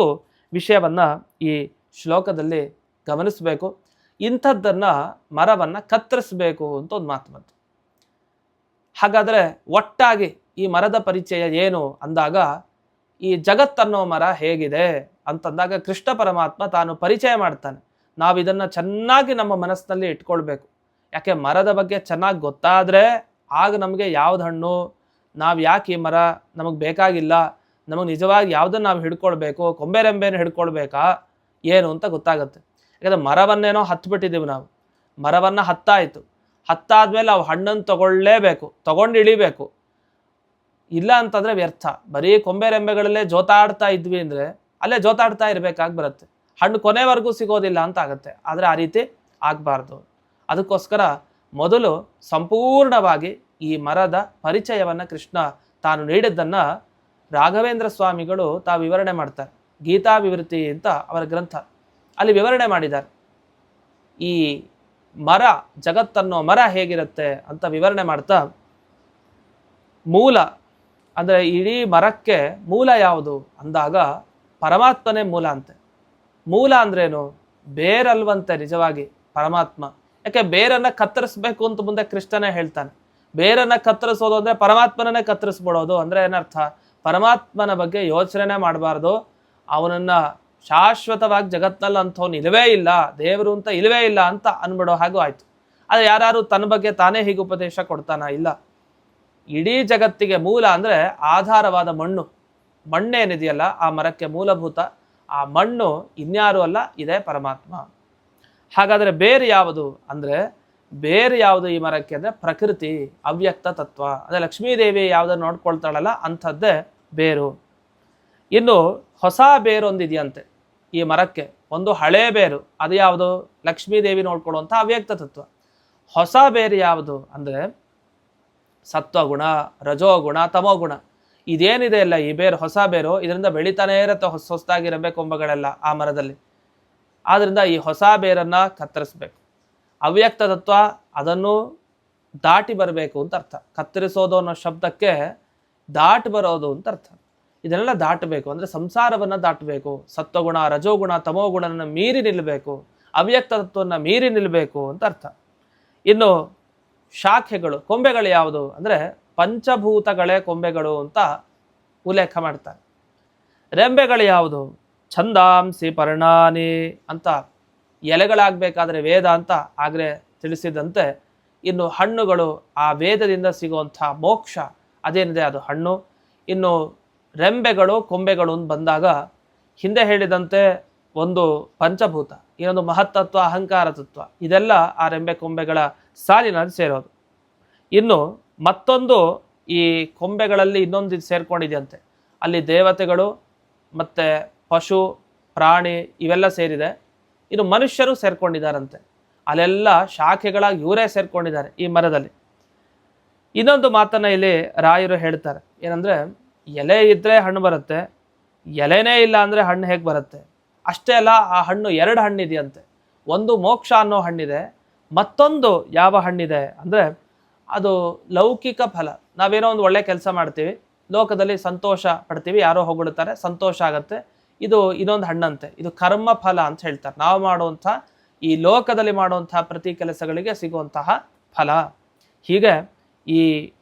ವಿಷಯವನ್ನು ಈ ಶ್ಲೋಕದಲ್ಲಿ ಗಮನಿಸಬೇಕು. ಇಂಥದ್ದನ್ನು ಮರವನ್ನು ಕತ್ತರಿಸಬೇಕು ಅಂತ ಒಂದು ಮಾತು ಬಂತು. ಹಾಗಾದರೆ ಒಟ್ಟಾಗಿ ಈ ಮರದ ಪರಿಚಯ ಏನು ಅಂದಾಗ ಈ ಜಗತ್ತನ್ನೋ ಮರ ಹೇಗಿದೆ ಅಂತಂದಾಗ ಕೃಷ್ಣ ಪರಮಾತ್ಮ ತಾನು ಪರಿಚಯ ಮಾಡ್ತಾನೆ. ನಾವು ಇದನ್ನು ಚೆನ್ನಾಗಿ ನಮ್ಮ ಮನಸ್ಸಿನಲ್ಲಿ ಇಟ್ಕೊಳ್ಬೇಕು. ಯಾಕೆ ಮರದ ಬಗ್ಗೆ ಚೆನ್ನಾಗಿ ಗೊತ್ತಾದರೆ ಆಗ ನಮಗೆ ಯಾವ್ದು ಹಣ್ಣು ನಾವು ಯಾಕೆ ಈ ಮರ ನಮಗೆ ಬೇಕಾಗಿಲ್ಲ? ನಮಗೆ ನಿಜವಾಗಿ ಯಾವುದನ್ನು ನಾವು ಹಿಡ್ಕೊಳ್ಬೇಕು? ಕೊಂಬೆ ರೆಂಬೆಯನ್ನು ಹಿಡ್ಕೊಳ್ಬೇಕಾ? ಏನು ಅಂತ ಗೊತ್ತಾಗುತ್ತೆ. ಯಾಕಂದರೆ ಮರವನ್ನೇನೋ ಹತ್ತು ಬಿಟ್ಟಿದ್ದೀವಿ ನಾವು. ಮರವನ್ನು ಹತ್ತಾಯಿತು. ಹತ್ತಾದ್ಮೇಲೆ ಅವು ಹಣ್ಣನ್ನು ತಗೊಳ್ಳೇಬೇಕು. ತೊಗೊಂಡು ಇಳಿಬೇಕು. ಇಲ್ಲ ಅಂತಂದರೆ ವ್ಯರ್ಥ. ಬರೀ ಕೊಂಬೆ ರೆಂಬೆಗಳಲ್ಲೇ ಜೋತಾಡ್ತಾ ಇದ್ವಿ ಅಂದರೆ ಅಲ್ಲೇ ಜೋತಾಡ್ತಾ ಇರಬೇಕಾಗಿ ಬರುತ್ತೆ. ಹಣ್ಣು ಕೊನೆವರೆಗೂ ಸಿಗೋದಿಲ್ಲ ಅಂತ ಆಗುತ್ತೆ. ಆದರೆ ಆ ರೀತಿ ಆಗಬಾರ್ದು. ಅದಕ್ಕೋಸ್ಕರ ಮೊದಲು ಸಂಪೂರ್ಣವಾಗಿ ಈ ಮರದ ಪರಿಚಯವನ್ನ ಕೃಷ್ಣ ತಾನು ನೀಡಿದ್ದನ್ನ ರಾಘವೇಂದ್ರ ಸ್ವಾಮಿಗಳು ತಾವು ವಿವರಣೆ ಮಾಡ್ತಾರೆ. ಗೀತಾ ವಿವೃತಿ ಅಂತ ಅವರ ಗ್ರಂಥ. ಅಲ್ಲಿ ವಿವರಣೆ ಮಾಡಿದ್ದಾರೆ. ಈ ಮರ, ಜಗತ್ತನ್ನೋ ಮರ ಹೇಗಿರುತ್ತೆ ಅಂತ ವಿವರಣೆ ಮಾಡ್ತಾ ಮೂಲ, ಅಂದರೆ ಇಡೀ ಮರಕ್ಕೆ ಮೂಲ ಯಾವುದು ಅಂದಾಗ ಪರಮಾತ್ಮನೇ ಮೂಲ ಅಂತೆ. ಮೂಲ ಅಂದ್ರೇನು? ಬೇರಲ್ವಂತೆ ನಿಜವಾಗಿ ಪರಮಾತ್ಮ. ಯಾಕೆ ಬೇರನ್ನ ಕತ್ತರಿಸ್ಬೇಕು ಅಂತ ಮುಂದೆ ಕೃಷ್ಣನೇ ಹೇಳ್ತಾನೆ. ಬೇರನ್ನ ಕತ್ತರಿಸೋದು ಅಂದ್ರೆ ಪರಮಾತ್ಮನನ್ನೇ ಕತ್ತರಿಸ್ಬಿಡೋದು ಅಂದ್ರೆ ಏನರ್ಥ? ಪರಮಾತ್ಮನ ಬಗ್ಗೆ ಯೋಚನೆ ಮಾಡಬಾರ್ದು. ಅವನನ್ನ ಶಾಶ್ವತವಾಗಿ ಜಗತ್ನಲ್ಲಿ ಅಂಥವ್ನು ಇಲ್ಲವೇ ಇಲ್ಲ, ದೇವರು ಅಂತ ಇಲ್ಲವೇ ಇಲ್ಲ ಅಂತ ಅನ್ಬಿಡೋ ಹಾಗೂ ಆಯ್ತು. ಆದರೆ ಯಾರು ತನ್ನ ಬಗ್ಗೆ ತಾನೇ ಹೀಗೆ ಉಪದೇಶ ಕೊಡ್ತಾನ? ಇಲ್ಲ. ಇಡೀ ಜಗತ್ತಿಗೆ ಮೂಲ ಅಂದ್ರೆ ಆಧಾರವಾದ ಮಣ್ಣು. ಮಣ್ಣೇನಿದೆಯಲ್ಲ ಆ ಮರಕ್ಕೆ ಮೂಲಭೂತ. ಆ ಮಣ್ಣು ಇನ್ಯಾರು ಅಲ್ಲ, ಇದೇ ಪರಮಾತ್ಮ. ಹಾಗಾದ್ರೆ ಬೇರೆ ಯಾವುದು ಅಂದ್ರೆ ಬೇರೆ ಯಾವುದು ಈ ಮರಕ್ಕೆ ಅಂದ್ರೆ ಪ್ರಕೃತಿ, ಅವ್ಯಕ್ತ ತತ್ವ. ಅಂದ್ರೆ ಲಕ್ಷ್ಮೀದೇವಿ ಯಾವ್ದನ್ನ ನೋಡ್ಕೊಳ್ತಾಳಲ್ಲ, ಅಂಥದ್ದೇ ಬೇರು. ಇನ್ನು ಹೊಸ ಬೇರೊಂದಿದೆಯಂತೆ ಈ ಮರಕ್ಕೆ, ಒಂದು ಹಳೆ ಬೇರು. ಅದು ಯಾವುದು? ಲಕ್ಷ್ಮೀದೇವಿ ನೋಡ್ಕೊಳ್ಳುವಂಥ ಅವ್ಯಕ್ತ ತತ್ವ. ಹೊಸ ಬೇರು ಯಾವುದು ಅಂದ್ರೆ ಸತ್ವಗುಣ, ರಜೋಗುಣ, ತಮೋಗುಣ. ಇದೇನಿದೆ ಅಲ್ಲ ಈ ಬೇರು, ಹೊಸ ಬೇರು? ಇದರಿಂದ ಬೆಳಿತಾನೇ ಇರುತ್ತೆ, ಹೊಸ ಹೊಸದಾಗಿರಬೇಕು ಕೊಂಬಗಳೆಲ್ಲ ಆ ಮರದಲ್ಲಿ. ಆದ್ದರಿಂದ ಈ ಹೊಸ ಬೇರನ್ನ ಕತ್ತರಿಸ್ಬೇಕು. ಅವ್ಯಕ್ತ ತತ್ವ ಅದನ್ನು ದಾಟಿ ಬರಬೇಕು ಅಂತ ಅರ್ಥ. ಕತ್ತರಿಸೋದು ಅನ್ನೋ ಶಬ್ದಕ್ಕೆ ದಾಟಿ ಬರೋದು ಅಂತ ಅರ್ಥ. ಇದನ್ನೆಲ್ಲ ದಾಟಬೇಕು ಅಂದರೆ ಸಂಸಾರವನ್ನು ದಾಟಬೇಕು. ಸತ್ವಗುಣ, ರಜೋಗುಣ, ತಮೋಗುಣನ ಮೀರಿ ನಿಲ್ಲಬೇಕು ಅವ್ಯಕ್ತ ತತ್ವವನ್ನು ಮೀರಿ ನಿಲ್ಲಬೇಕು ಅಂತ ಅರ್ಥ. ಇನ್ನು ಶಾಖೆಗಳು, ಕೊಂಬೆಗಳು ಯಾವುದು ಅಂದರೆ ಪಂಚಭೂತಗಳೇ ಕೊಂಬೆಗಳು ಅಂತ ಉಲ್ಲೇಖ ಮಾಡ್ತಾರೆ. ರೆಂಬೆಗಳು ಯಾವುದು? ಛಂದಾಂಸಿ ಪರ್ಣಾನಿ ಅಂತ ಎಲೆಗಳಾಗಬೇಕಾದ್ರೆ ವೇದ ಅಂತ ಆಗಲೇ ತಿಳಿಸಿದಂತೆ ಇನ್ನು ಹಣ್ಣುಗಳು ಆ ವೇದದಿಂದ ಸಿಗುವಂಥ ಮೋಕ್ಷ ಅದೇನಿದೆ ಅದು ಹಣ್ಣು. ಇನ್ನು ರೆಂಬೆಗಳು, ಕೊಂಬೆಗಳು ಅಂತ ಬಂದಾಗ ಹಿಂದೆ ಹೇಳಿದಂತೆ ಒಂದು ಪಂಚಭೂತ, ಇನ್ನೊಂದು ಮಹತ್ತತ್ವ, ಅಹಂಕಾರ ತತ್ವ, ಇದೆಲ್ಲ ಆ ರೆಂಬೆ, ಕೊಂಬೆಗಳ ಸಾಲಿನಲ್ಲಿ ಸೇರೋದು. ಇನ್ನು ಮತ್ತೊಂದು ಈ ಕೊಂಬೆಗಳಲ್ಲಿ ಇನ್ನೊಂದು ಸೇರ್ಕೊಂಡಿದೆಯಂತೆ, ಅಲ್ಲಿ ದೇವತೆಗಳು ಮತ್ತು ಪಶು, ಪ್ರಾಣಿ ಇವೆಲ್ಲ ಸೇರಿದೆ. ಇನ್ನು ಮನುಷ್ಯರು ಸೇರ್ಕೊಂಡಿದ್ದಾರಂತೆ. ಅಲ್ಲೆಲ್ಲ ಶಾಖೆಗಳಾಗಿ ಇವರೇ ಸೇರ್ಕೊಂಡಿದ್ದಾರೆ ಈ ಮರದಲ್ಲಿ. ಇನ್ನೊಂದು ಮಾತನ್ನು ಇಲ್ಲಿ ರಾಯರು ಹೇಳ್ತಾರೆ. ಏನಂದರೆ, ಎಲೆ ಇದ್ದರೆ ಹಣ್ಣು ಬರುತ್ತೆ, ಎಲೆನೇ ಇಲ್ಲ ಅಂದ್ರೆ ಹಣ್ಣು ಹೇಗೆ ಬರುತ್ತೆ? ಅಷ್ಟೇ ಅಲ್ಲ, ಆ ಹಣ್ಣು ಎರಡು ಹಣ್ಣಿದೆಯಂತೆ. ಒಂದು ಮೋಕ್ಷ ಅನ್ನೋ ಹಣ್ಣಿದೆ, ಮತ್ತೊಂದು ಯಾವ ಹಣ್ಣಿದೆ? ಅಂದರೆ, ಅದು ಲೌಕಿಕ ಫಲ. ನಾವೇನೋ ಒಂದು ಒಳ್ಳೆ ಕೆಲಸ ಮಾಡ್ತೀವಿ, ಲೋಕದಲ್ಲಿ ಸಂತೋಷ ಪಡ್ತೀವಿ, ಯಾರೋ ಹೊಗಳುತ್ತಾರೆ ಸಂತೋಷ ಆಗತ್ತೆ. ಇದು ಇನ್ನೊಂದು ಹಣ್ಣಂತೆ. ಇದು ಕರ್ಮ ಫಲ ಅಂತ ಹೇಳ್ತಾರೆ. ನಾವು ಮಾಡುವಂಥ ಈ ಲೋಕದಲ್ಲಿ ಮಾಡುವಂತಹ ಪ್ರತಿ ಕೆಲಸಗಳಿಗೆ ಸಿಗುವಂತಹ ಫಲ. ಹೀಗೆ ಈ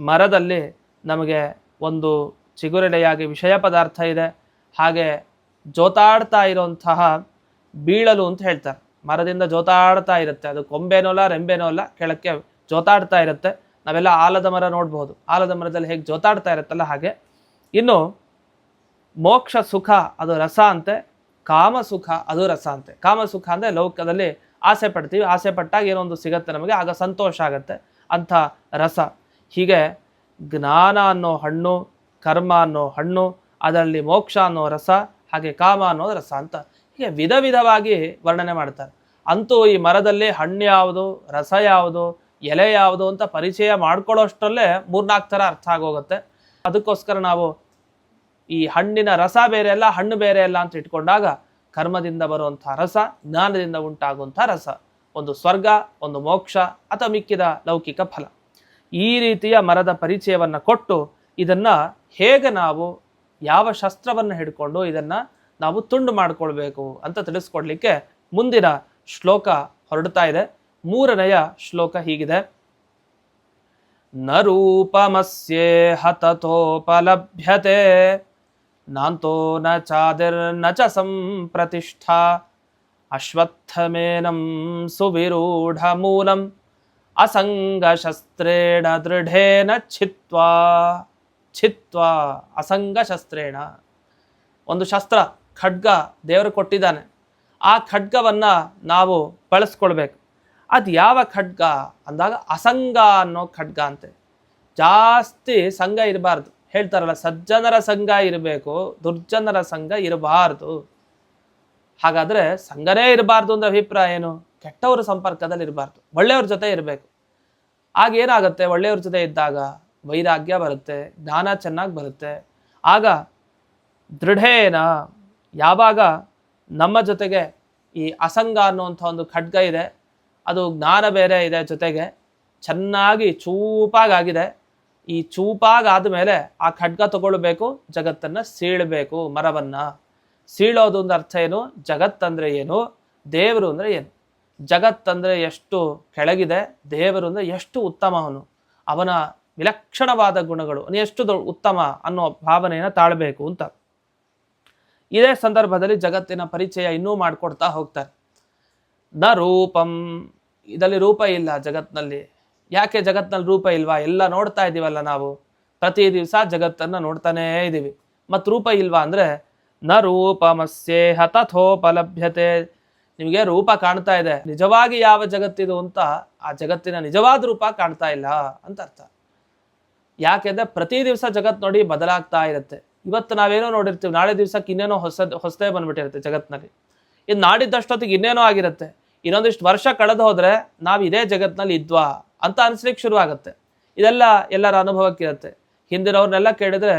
ಮರದಲ್ಲಿ ನಮಗೆ ಒಂದು ಚಿಗುರೆಲೆಯಾಗಿ ವಿಷಯ ಪದಾರ್ಥ ಇದೆ. ಹಾಗೆ ಜೋತಾಡ್ತಾ ಇರುವಂತಹ ಬೀಳಲು ಅಂತ ಹೇಳ್ತಾರೆ. ಮರದಿಂದ ಜೋತಾಡ್ತಾ ಇರುತ್ತೆ. ಅದು ಕೊಂಬೆನೋ ಅಲ್ಲ, ರೆಂಬೆನೋ ಅಲ್ಲ, ಕೆಳಕ್ಕೆ ಜೋತಾಡ್ತಾ ಇರುತ್ತೆ. ನಾವೆಲ್ಲ ಆಲದ ಮರ ನೋಡ್ಬೋದು. ಆಲದ ಮರದಲ್ಲಿ ಹೇಗೆ ಜೋತಾಡ್ತಾ ಇರುತ್ತಲ್ಲ ಹಾಗೆ. ಇನ್ನು ಮೋಕ್ಷ ಸುಖ ಅದು ರಸ ಅಂತೆ, ಕಾಮ ಸುಖ ಅದು ರಸ ಅಂತೆ. ಕಾಮ ಸುಖ ಅಂದರೆ ಲೌಕದಲ್ಲಿ ಆಸೆ ಪಡ್ತೀವಿ, ಆಸೆ ಪಟ್ಟಾಗ ಏನೊಂದು ಸಿಗತ್ತೆ ನಮಗೆ, ಆಗ ಸಂತೋಷ ಆಗತ್ತೆ ಅಂಥ ರಸ. ಹೀಗೆ ಜ್ಞಾನ ಅನ್ನೋ ಹಣ್ಣು, ಕರ್ಮ ಅನ್ನೋ ಹಣ್ಣು, ಅದರಲ್ಲಿ ಮೋಕ್ಷ ಅನ್ನೋ ರಸ, ಹಾಗೆ ಕಾಮ ಅನ್ನೋ ರಸ ಅಂತ. ಹೀಗೆ ವಿಧ ವಿಧವಾಗಿ ವರ್ಣನೆ ಮಾಡ್ತಾರೆ. ಅಂತೂ ಈ ಮರದಲ್ಲಿ ಹಣ್ಣು ಯಾವುದು, ರಸ ಯಾವುದು, ಎಲೆ ಯಾವುದು ಅಂತ ಪರಿಚಯ ಮಾಡ್ಕೊಳ್ಳೋಷ್ಟರಲ್ಲೇ ಮೂರ್ನಾಲ್ಕು ಥರ ಅರ್ಥ ಆಗೋಗುತ್ತೆ. ಅದಕ್ಕೋಸ್ಕರ ನಾವು ಈ ಹಣ್ಣಿನ ರಸ ಬೇರೆ ಅಲ್ಲ, ಹಣ್ಣು ಬೇರೆ ಅಲ್ಲ ಅಂತ ಇಟ್ಕೊಂಡಾಗ ಕರ್ಮದಿಂದ ಬರುವಂಥ ರಸ, ಜ್ಞಾನದಿಂದ ಉಂಟಾಗುವಂಥ ರಸ, ಒಂದು ಸ್ವರ್ಗ, ಒಂದು ಮೋಕ್ಷ ಅಥವಾ ಮಿಕ್ಕಿದ ಲೌಕಿಕ ಫಲ. ಈ ರೀತಿಯ ಮರದ ಪರಿಚಯವನ್ನ ಕೊಟ್ಟು ಇದನ್ನ ಹೇಗೆ ನಾವು ಯಾವ ಶಸ್ತ್ರವನ್ನು ಹಿಡ್ಕೊಂಡು ಇದನ್ನ ನಾವು ತುಂಡು ಮಾಡಿಕೊಳ್ಬೇಕು ಅಂತ ತಿಳಿಸ್ಕೊಡ್ಲಿಕ್ಕೆ ಮುಂದಿನ ಶ್ಲೋಕ ಹೊರಡ್ತಾ ಇದೆ. ಮೂರನೆಯ ಶ್ಲೋಕ ಹೀಗಿದೆ. ನರೂಪಮಸ್ಯೆ ಹತತೋಪಲಭ್ಯತೆ ನಾಂತೋ ನ ಚಾದಿರ್ನ ಚ ಸಂಪ್ರತಿಷ್ಠಾ, ಅಶ್ವತ್ಥಮೇನಂ ಸುವಿರೂಢ ಮೂಲಂ ಅಸಂಗಶಸ್ತ್ರೇಣ ದೃಢೇನ ಛಿತ್ವಾ ಅಸಂಗ ಶಸ್ತ್ರೇಣ ಒಂದು ಶಸ್ತ್ರ, ಖಡ್ಗ ದೇವರು ಕೊಟ್ಟಿದ್ದಾನೆ. ಆ ಖಡ್ಗವನ್ನ ನಾವು ಬಳಸ್ಕೊಳ್ಬೇಕು. ಅದು ಯಾವ ಖಡ್ಗ? ಅಂದಾಗ ಅಸಂಗ ಅನ್ನೋ ಖಡ್ಗ ಅಂತೆ. ಜಾಸ್ತಿ ಸಂಘ ಇರಬಾರ್ದು. ಹೇಳ್ತಾರಲ್ಲ, ಸಜ್ಜನರ ಸಂಘ ಇರಬೇಕು, ದುರ್ಜನರ ಸಂಘ ಇರಬಾರ್ದು. ಹಾಗಾದ್ರೆ ಸಂಘನೇ ಇರಬಾರ್ದು ಅಂದ್ರೆ ಅಭಿಪ್ರಾಯ ಏನು? ಕೆಟ್ಟವರ ಸಂಪರ್ಕದಲ್ಲಿ ಇರಬಾರ್ದು. ಒಳ್ಳೆಯವ್ರ ಜೊತೆ ಇರಬೇಕು. ಆಗ ಏನಾಗುತ್ತೆ? ಒಳ್ಳೆಯವ್ರ ಜೊತೆ ಇದ್ದಾಗ ವೈರಾಗ್ಯ ಬರುತ್ತೆ, ಜ್ಞಾನ ಚೆನ್ನಾಗಿ ಬರುತ್ತೆ. ಆಗ ದೃಢೇನ ಯಾವಾಗ ನಮ್ಮ ಜೊತೆಗೆ ಈ ಅಸಂಗ ಅನ್ನುವಂಥ ಒಂದು ಖಡ್ಗ ಇದೆ, ಅದು ಜ್ಞಾನ ಬೇರೆ ಇದೆ ಜೊತೆಗೆ, ಚೆನ್ನಾಗಿ ಚೂಪಾಗಾಗಿದೆ ಈ ಚೂಪಾಗಾದ ಮೇಲೆ ಆ ಖಡ್ಗ ತಗೊಳ್ಬೇಕು, ಜಗತ್ತನ್ನ ಸೀಳಬೇಕು, ಮರವನ್ನ. ಸೀಳೋದು ಅಂದ್ರೆ ಅರ್ಥ ಏನು? ಜಗತ್ತಂದರೆ ಏನು? ದೇವರು ಅಂದ್ರೆ ಏನು? ಜಗತ್ತಂದರೆ ಎಷ್ಟು ಕೆಳಗಿದೆ, ದೇವರು ಅಂದ್ರೆ ಎಷ್ಟು ಉತ್ತಮ ಅವನು. ಅವನ ವಿಲಕ್ಷಣವಾದ ಗುಣಗಳು ಎಷ್ಟು ಉತ್ತಮ ಅನ್ನೋ ಭಾವನೆಯನ್ನು ತಾಳ್ಬೇಕು ಅಂತ. ಇದೇ ಸಂದರ್ಭದಲ್ಲಿ ಜಗತ್ತಿನ ಪರಿಚಯ ಇನ್ನೂ ಮಾಡಿಕೊಡ್ತಾ ಹೋಗ್ತಾರೆ. ನ ರೂಪಂ. ಇದರಲ್ಲಿ ರೂಪ ಇಲ್ಲ ಜಗತ್ನಲ್ಲಿ. ಯಾಕೆ ಜಗತ್ತಿನಲ್ಲಿ ರೂಪ ಇಲ್ವಾ? ಎಲ್ಲ ನೋಡ್ತಾ ಇದ್ದೀವಲ್ಲ ನಾವು. ಪ್ರತಿ ದಿವಸ ಜಗತ್ತನ್ನ ನೋಡ್ತಾನೇ ಇದ್ದೀವಿ ಮತ್ತು ರೂಪ ಇಲ್ವಾ ಅಂದ್ರೆ, ನ ರೂಪಮಸ್ಯೇಹ ತಥೋಪಲಭ್ಯತೆ. ನಿಮಗೆ ರೂಪ ಕಾಣ್ತಾ ಇದೆ. ನಿಜವಾಗಿ ಯಾವ ಜಗತ್ತಿದು ಅಂತ ಆ ಜಗತ್ತಿನ ನಿಜವಾದ ರೂಪ ಕಾಣ್ತಾ ಇಲ್ಲ ಅಂತ ಅರ್ಥ. ಯಾಕೆಂದರೆ ಪ್ರತಿ ದಿವಸ ಜಗತ್ತು ನೋಡಿ ಬದಲಾಗ್ತಾ ಇರುತ್ತೆ. ಇವತ್ತು ನಾವೇನೋ ನೋಡಿರ್ತೀವಿ, ನಾಳೆ ದಿವಸಕ್ಕೆ ಇನ್ನೇನೋ ಹೊಸ ಹೊಸದೇ ಬಂದ್ಬಿಟ್ಟಿರುತ್ತೆ ಜಗತ್ತಿನಲ್ಲಿ ಇದು ನಾಡಿದ್ದಷ್ಟೊತ್ತಿಗೆ ಇನ್ನೇನೋ ಆಗಿರುತ್ತೆ. ಇನ್ನೊಂದಿಷ್ಟು ವರ್ಷ ಕಳೆದು ಹೋದರೆ ನಾವು ಇದೇ ಜಗತ್ತಿನಲ್ಲಿ ಇದ್ವಾ? ಅಂತ ಅನ್ಸ್ಲಿಕ್ಕೆ ಶುರು ಆಗುತ್ತೆ ಇದೆಲ್ಲ ಎಲ್ಲರ ಅನುಭವಕ್ಕಿರುತ್ತೆ. ಹಿಂದಿನವ್ರನ್ನೆಲ್ಲ ಕೇಳಿದ್ರೆ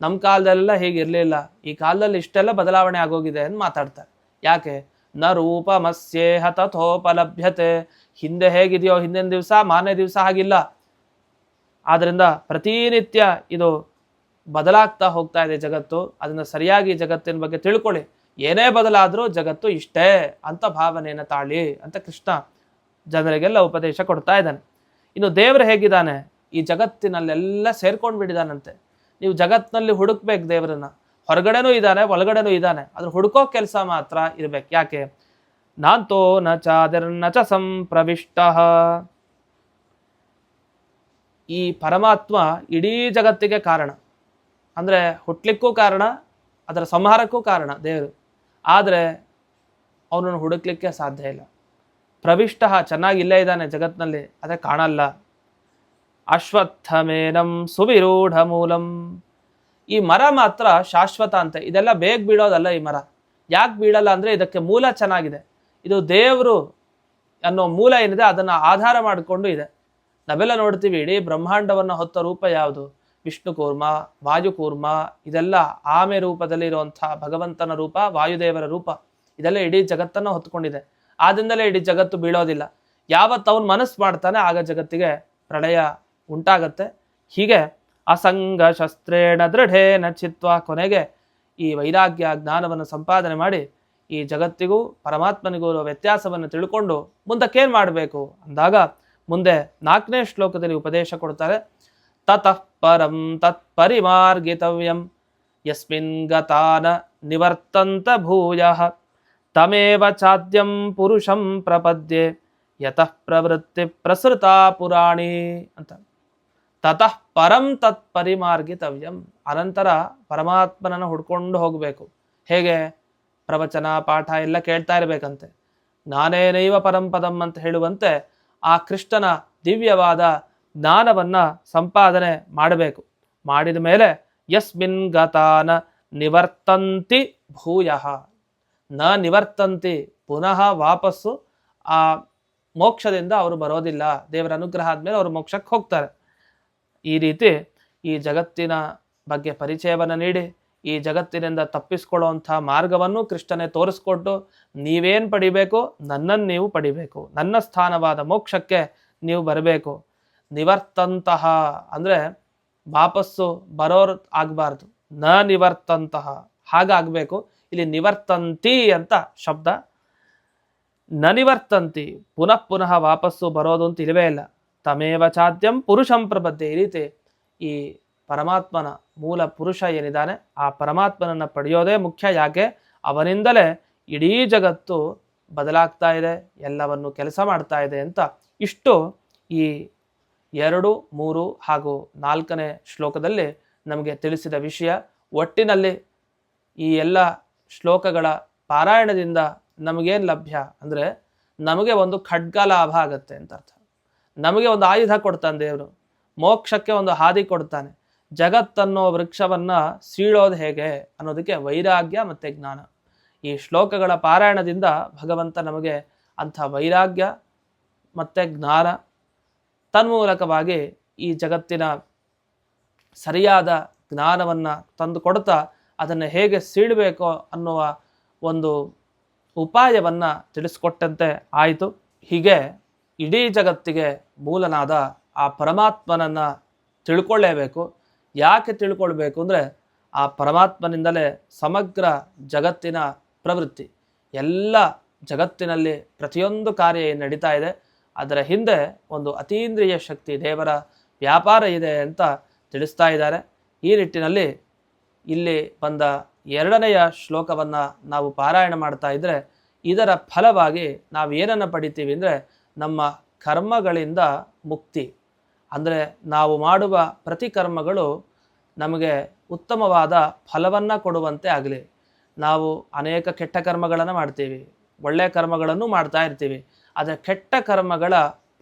ನಮ್ಮ ಕಾಲದಲ್ಲೆಲ್ಲ ಹೀಗಿರಲಿಲ್ಲ. ಈ ಕಾಲದಲ್ಲಿ ಇಷ್ಟೆಲ್ಲ ಬದಲಾವಣೆ ಆಗೋಗಿದೆ ಅಂತ ಮಾತಾಡ್ತಾರೆ. ಯಾಕೆ? ನ ರೂಪಮಸ್ಯೇಹ ತಥೋಪಲಭ್ಯತೆ. ಹಿಂದೆ ಹೇಗಿದೆಯೋ ಹಿಂದಿನ ದಿವಸ, ಮಾನ್ಯ ದಿವಸ ಹಾಗಿಲ್ಲ. ಆದ್ದರಿಂದ ಪ್ರತಿನಿತ್ಯ ಇದು ಬದಲಾಗ್ತಾ ಹೋಗ್ತಾ ಇದೆ ಜಗತ್ತು. ಅದನ್ನ ಸರಿಯಾಗಿ ಜಗತ್ತಿನ ಬಗ್ಗೆ ತಿಳ್ಕೊಳ್ಳಿ. ಏನೇ ಬದಲಾದರೂ ಜಗತ್ತು ಇಷ್ಟೇ ಅಂತ ಭಾವನೆಯನ್ನು ತಾಳಿ ಅಂತ ಕೃಷ್ಣ ಜನರಿಗೆಲ್ಲ ಉಪದೇಶ ಕೊಡ್ತಾ ಇದ್ದಾನೆ. ಇನ್ನು ದೇವರು ಹೇಗಿದ್ದಾನೆ? ಈ ಜಗತ್ತಿನಲ್ಲೆಲ್ಲ ಸೇರ್ಕೊಂಡು ಬಿಟ್ಟಿದ್ದಾನಂತೆ ನೀವು ಜಗತ್ತಿನಲ್ಲಿ ಹುಡುಕ್ಬೇಕು ದೇವರನ್ನ. ಹೊರಗಡೆನೂ ಇದ್ದಾನೆ, ಒಳಗಡೆನೂ ಇದ್ದಾನೆ. ಅದ್ರ ಹುಡುಕೋ ಕೆಲಸ ಮಾತ್ರ ಇರ್ಬೇಕು. ಯಾಕೆ? ನಾಂತೋ ನ ಚಾದಿರ್ನ ಚ ಸಂಪ್ರವಿಷ್ಟ. ಈ ಪರಮಾತ್ಮ ಇಡೀ ಜಗತ್ತಿಗೆ ಕಾರಣ. ಅಂದರೆ ಹುಟ್ಲಿಕ್ಕೂ ಕಾರಣ, ಅದರ ಸಂಹಾರಕ್ಕೂ ಕಾರಣ ದೇವರು. ಆದರೆ ಅವನನ್ನು ಹುಡುಕ್ಲಿಕ್ಕೆ ಸಾಧ್ಯ ಇಲ್ಲ. ಪ್ರವಿಷ್ಟ ಚೆನ್ನಾಗಿ ಇಲ್ಲೇ ಇದ್ದಾನೆ ಜಗತ್ತಿನಲ್ಲಿ ಅದೇ ಕಾಣಲ್ಲ. ಅಶ್ವತ್ಥಮೇನಂ ಸುವಿರೂಢ ಮೂಲಂ. ಈ ಮರ ಮಾತ್ರ ಶಾಶ್ವತ ಅಂತೆ, ಇದೆಲ್ಲ ಬೇಗ ಬೀಳೋದಲ್ಲ ಈ ಮರ. ಯಾಕೆ ಬೀಳಲ್ಲ ಅಂದರೆ ಇದಕ್ಕೆ ಮೂಲ ಚೆನ್ನಾಗಿದೆ. ಇದು ದೇವರು ಅನ್ನೋ ಮೂಲ ಏನಿದೆ, ಅದನ್ನು ಆಧಾರ ಮಾಡಿಕೊಂಡು ಇದೆ. ನಾವೆಲ್ಲ ನೋಡ್ತೀವಿ, ಇಡೀ ಬ್ರಹ್ಮಾಂಡವನ್ನು ಹೊತ್ತ ರೂಪ ಯಾವುದು? ವಿಷ್ಣು ಕೂರ್ಮ ವಾಯುಕೂರ್ಮ ಇದೆಲ್ಲ ಆಮೆ ರೂಪದಲ್ಲಿ ಇರುವಂತಹ ಭಗವಂತನ ರೂಪ, ವಾಯುದೇವರ ರೂಪ. ಇದೆಲ್ಲ ಇಡೀ ಜಗತ್ತನ್ನು ಹೊತ್ಕೊಂಡಿದೆ. ಆದ್ರಿಂದಲೇ ಇಡೀ ಜಗತ್ತು ಬೀಳೋದಿಲ್ಲ. ಯಾವತ್ತು ಅವನು ಮನಸ್ಸು ಮಾಡ್ತಾನೆ, ಆಗ ಜಗತ್ತಿಗೆ ಪ್ರಳಯ ಉಂಟಾಗತ್ತೆ. ಹೀಗೆ ಅಸಂಗ ಶಸ್ತ್ರೇಣ ದೃಢೇನ ಚಿತ್ವ ಕೊನೆಗೆ ಈ ವೈರಾಗ್ಯ ಜ್ಞಾನವನ್ನು ಸಂಪಾದನೆ ಮಾಡಿ ಈ ಜಗತ್ತಿಗೂ ಪರಮಾತ್ಮನಿಗೂ ಇರುವ ವ್ಯತ್ಯಾಸವನ್ನು ತಿಳ್ಕೊಂಡು ಮುಂದಕ್ಕೇನು ಮಾಡಬೇಕು? ಅಂದಾಗ ಮುಂದೆ ನಾಲ್ಕನೇ ಶ್ಲೋಕದಲ್ಲಿ ಉಪದೇಶ ಕೊಡ್ತಾರೆ. ತತಃ ಪರಂ ತತ್ ಪರಿಮಾರ್ಗಿತವ್ಯಂ ಯಸ್ಮಿನ್ ಗತಾನ ನಿವರ್ತಂತ ಭೂಯ. ತಮೇವ ಚಾದ್ಯಂ ಪುರುಷಂ ಪ್ರಪದ್ಯೆ ಯತಃ ಪ್ರವೃತ್ತಿ ಪ್ರಸೃತಾ ಪುರಾಣಿ ಅಂತ. ತತಃ ಪರಂ ತತ್ ಪರಿಮಾರ್ಗಿತವ್ಯಂ ಅನಂತರ ಪರಮಾತ್ಮನನ್ನು ಹುಡ್ಕೊಂಡು ಹೋಗಬೇಕು. ಹೇಗೆ? ಪ್ರವಚನ, ಪಾಠ ಎಲ್ಲ ಕೇಳ್ತಾ ಇರಬೇಕಂತೆ. ಜ್ಞಾನೇನೈವ ಪರಂಪದಂ ಅಂತ ಹೇಳುವಂತೆ ಆ ಕೃಷ್ಣನ ದಿವ್ಯವಾದ ಜ್ಞಾನವನ್ನು ಸಂಪಾದನೆ ಮಾಡಬೇಕು. ಮಾಡಿದ ಮೇಲೆ ಯಸ್ಮಿನ್ ಗತಾನ ನಿವರ್ತಂತಿ ಭೂಯ. ನ ನಿವರ್ತಂತಿ ಪುನಃ ವಾಪಸ್ಸು ಆ ಮೋಕ್ಷದಿಂದ ಅವರು ಬರೋದಿಲ್ಲ. ದೇವರ ಅನುಗ್ರಹ ಆದ್ಮೇಲೆ ಅವರು ಮೋಕ್ಷಕ್ಕೆ ಹೋಗ್ತಾರೆ. ಈ ರೀತಿ ಈ ಜಗತ್ತಿನ ಬಗ್ಗೆ ಪರಿಚಯವನ್ನು ನೀಡಿ, ಈ ಜಗತ್ತಿನಿಂದ ತಪ್ಪಿಸ್ಕೊಳ್ಳುವಂಥ ಮಾರ್ಗವನ್ನು ಕೃಷ್ಣನೇ ತೋರಿಸ್ಕೊಟ್ಟು, ನೀವೇನು ಪಡಿಬೇಕು? ನನ್ನನ್ನು ನೀವು ಪಡಿಬೇಕು. ನನ್ನ ಸ್ಥಾನವಾದ ಮೋಕ್ಷಕ್ಕೆ ನೀವು ಬರಬೇಕು. ನಿವರ್ತಂತಹ ಅಂದರೆ ವಾಪಸ್ಸು ಬರೋರು ಆಗಬಾರ್ದು. ನ ನಿವರ್ತಂತಹ. ಹಾಗಾಗಬೇಕು. ಇಲ್ಲಿ ನಿವರ್ತಂತಿ ಅಂತ ಶಬ್ದ. ನ ನಿವರ್ತಂತಿ ಪುನಃ ಪುನಃ ವಾಪಸ್ಸು ಬರೋದು ಅಂತ ಇಲ್ಲವೇ ಇಲ್ಲ. ತಮೇವ ಚಾದ್ಯಂ ಪುರುಷಂ ಪ್ರಬದ್ಧೆ ಈ ರೀತಿ ಈ ಪರಮಾತ್ಮನ ಮೂಲ ಪುರುಷ ಏನಿದ್ದಾನೆ, ಆ ಪರಮಾತ್ಮನನ್ನು ಪಡೆಯೋದೇ ಮುಖ್ಯ. ಯಾಕೆ? ಅವನಿಂದಲೇ ಇಡೀ ಜಗತ್ತು ಬದಲಾಗ್ತಾ ಇದೆ, ಎಲ್ಲವನ್ನು ಕೆಲಸ ಮಾಡ್ತಾ ಇದೆ ಅಂತ ಇಷ್ಟು ಈ ಎರಡು, ಮೂರು ಹಾಗೂ ನಾಲ್ಕನೇ ಶ್ಲೋಕದಲ್ಲಿ ನಮಗೆ ತಿಳಿಸಿದ ವಿಷಯ. ಒಟ್ಟಿನಲ್ಲಿ ಈ ಎಲ್ಲ ಶ್ಲೋಕಗಳ ಪಾರಾಯಣದಿಂದ ನಮಗೇನು ಲಭ್ಯ? ಅಂದರೆ ನಮಗೆ ಒಂದು ಖಡ್ಗ ಲಾಭ ಆಗತ್ತೆ ಅಂತ ಅರ್ಥ. ನಮಗೆ ಒಂದು ಆಯುಧ ಕೊಡ್ತಾನೆ ದೇವರು. ಮೋಕ್ಷಕ್ಕೆ ಒಂದು ಹಾದಿ ಕೊಡ್ತಾನೆ. ಜಗತ್ತನ್ನೋ ವೃಕ್ಷವನ್ನು ಸೀಳೋದು ಹೇಗೆ ಅನ್ನೋದಕ್ಕೆ ವೈರಾಗ್ಯ ಮತ್ತು ಜ್ಞಾನ. ಈ ಶ್ಲೋಕಗಳ ಪಾರಾಯಣದಿಂದ ಭಗವಂತ ನಮಗೆ ಅಂಥ ವೈರಾಗ್ಯ ಮತ್ತು ಜ್ಞಾನ ತನ್ಮೂಲಕವಾಗಿ ಈ ಜಗತ್ತಿನ ಸರಿಯಾದ ಜ್ಞಾನವನ್ನು ತಂದು ಕೊಡ್ತಾ ಅದನ್ನು ಹೇಗೆ ಸೀಳಬೇಕು ಅನ್ನುವ ಒಂದು ಉಪಾಯವನ್ನು ತಿಳಿಸ್ಕೊಟ್ಟಂತೆ ಆಯಿತು. ಹೀಗೆ ಇಡೀ ಜಗತ್ತಿಗೆ ಮೂಲನಾದ ಆ ಪರಮಾತ್ಮನನ್ನು ತಿಳ್ಕೊಳ್ಳೇಬೇಕು. ಯಾಕೆ ತಿಳ್ಕೊಳ್ಬೇಕು ಅಂದರೆ ಆ ಪರಮಾತ್ಮನಿಂದಲೇ ಸಮಗ್ರ ಜಗತ್ತಿನ ಪ್ರವೃತ್ತಿ. ಎಲ್ಲ ಜಗತ್ತಿನಲ್ಲಿ ಪ್ರತಿಯೊಂದು ಕಾರ್ಯ ನಡೀತಾ ಇದೆ. ಅದರ ಹಿಂದೆ ಒಂದು ಅತೀಂದ್ರಿಯ ಶಕ್ತಿ ದೇವರ ವ್ಯಾಪಾರ ಇದೆ ಅಂತ ತಿಳಿಸ್ತಾ ಇದ್ದಾರೆ. ಈ ನಿಟ್ಟಿನಲ್ಲಿ ಇಲ್ಲಿ ಬಂದ ಎರಡನೆಯ ಶ್ಲೋಕವನ್ನು ನಾವು ಪಾರಾಯಣ ಮಾಡ್ತಾ ಇದ್ದರೆ ಇದರ ಫಲವಾಗಿ ನಾವು ಏನನ್ನು ಪಡಿತೀವಿ ಅಂದರೆ ನಮ್ಮ ಕರ್ಮಗಳಿಂದ ಮುಕ್ತಿ. ಅಂದರೆ ನಾವು ಮಾಡುವ ಪ್ರತಿ ಕರ್ಮಗಳು ನಮಗೆ ಉತ್ತಮವಾದ ಫಲವನ್ನು ಕೊಡುವಂತೆ ಆಗಲಿ. ನಾವು ಅನೇಕ ಕೆಟ್ಟ ಕರ್ಮಗಳನ್ನು ಮಾಡ್ತೀವಿ ಒಳ್ಳೆಯ ಕರ್ಮಗಳನ್ನು ಮಾಡ್ತಾ ಇರ್ತೀವಿ, ಆದರೆ ಕೆಟ್ಟ ಕರ್ಮಗಳ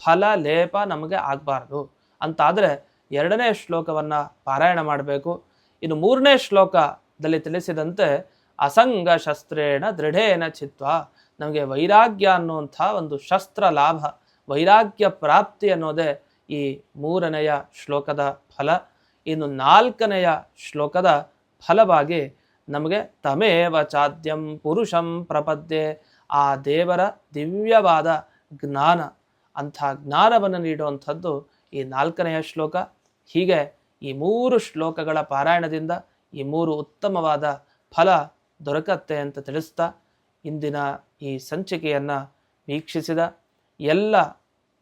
ಫಲ, ಲೇಪ ನಮಗೆ ಆಗಬಾರ್ದು. ಅಂತಾದರೆ ಎರಡನೇ ಶ್ಲೋಕವನ್ನು ಪಾರಾಯಣ ಮಾಡಬೇಕು. ಇನ್ನು ಮೂರನೇ ಶ್ಲೋಕದಲ್ಲಿ ತಿಳಿಸಿದಂತೆ ಅಸಂಗ ಶಸ್ತ್ರೇಣ ದೃಢೇನ ಚಿತ್ವ. ನಮಗೆ ವೈರಾಗ್ಯ ಅನ್ನುವಂಥ ಒಂದು ಶಸ್ತ್ರ ಲಾಭ. ವೈರಾಗ್ಯ ಪ್ರಾಪ್ತಿ ಅನ್ನೋದೇ ಈ ಮೂರನೆಯ ಶ್ಲೋಕದ ಫಲ. ಇನ್ನು ನಾಲ್ಕನೆಯ ಶ್ಲೋಕದ ಫಲವಾಗಿ ನಮಗೆ ತಮೇವ ಚಾದ್ಯಂ ಪುರುಷಂ ಪ್ರಪದ್ಯೆ, ಆ ದೇವರ ದಿವ್ಯವಾದ ಜ್ಞಾನ. ಅಂಥ ಜ್ಞಾನವನ್ನು ನೀಡುವಂಥದ್ದು ಈ ನಾಲ್ಕನೆಯ ಶ್ಲೋಕ. ಹೀಗೆ ಈ ಮೂರು ಶ್ಲೋಕಗಳ ಪಾರಾಯಣದಿಂದ ಈ ಮೂರು ಉತ್ತಮವಾದ ಫಲ ದೊರಕತ್ತೆ ಅಂತ ತಿಳಿಸ್ತಾ ಇಂದಿನ ಈ ಸಂಚಿಕೆಯನ್ನು ವೀಕ್ಷಿಸಿದ ಎಲ್ಲ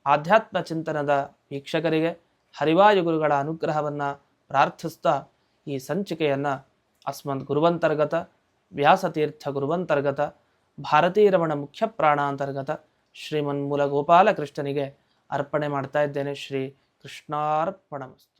ಆಧ್ಯಾತ್ಮ ಚಿಂತನದ ವೀಕ್ಷಕರಿಗೆ ಹರಿವಾಯುಗುರುಗಳ ಅನುಗ್ರಹವನ್ನು ಪ್ರಾರ್ಥಿಸ್ತಾ ಈ ಸಂಚಿಕೆಯನ್ನು ಅಸ್ಮದ್ ಗುರುವಂತರ್ಗತ, ವ್ಯಾಸತೀರ್ಥ ಗುರುವಂತರ್ಗತ, ಭಾರತೀರಮಣ ಮುಖ್ಯ ಪ್ರಾಣಾಂತರ್ಗತ ಶ್ರೀಮನ್ಮೂಲ ಗೋಪಾಲಕೃಷ್ಣನಿಗೆ ಅರ್ಪಣೆ ಮಾಡ್ತಾ ಇದ್ದೇನೆ. ಶ್ರೀ ಕೃಷ್ಣಾರ್ಪಣಮಸ್ತು.